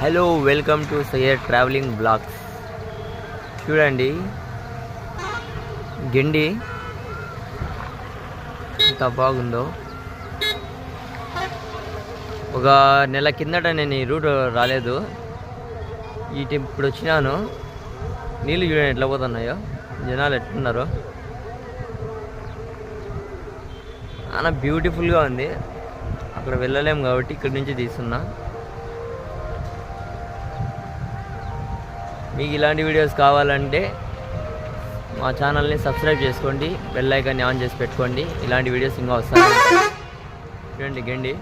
Hello welcome to సయ్యర్ travelling blogs. చూడండి గిండి ఎంత బాగుందో. ఒక నెల కిందట నేను ఈ రూట్ రాలేదు. ఇటు ఇప్పుడు వచ్చినాను. నీళ్ళు చూడండి ఎట్లా పోతున్నాయో. జనాలు ఎట్లున్నారు. చాలా బ్యూటిఫుల్గా ఉంది. అక్కడ వెళ్ళలేము కాబట్టి ఇక్కడి నుంచి తీస్తున్నా. మీకు ఇలాంటి వీడియోస్ కావాలంటే మా ఛానల్ని సబ్స్క్రైబ్ చేసుకోండి బెల్ ఐకాన్ని ఆన్ చేసి పెట్టుకోండి. ఇలాంటి వీడియోస్ ఇంకా వస్తాయి. చూడండి గండి.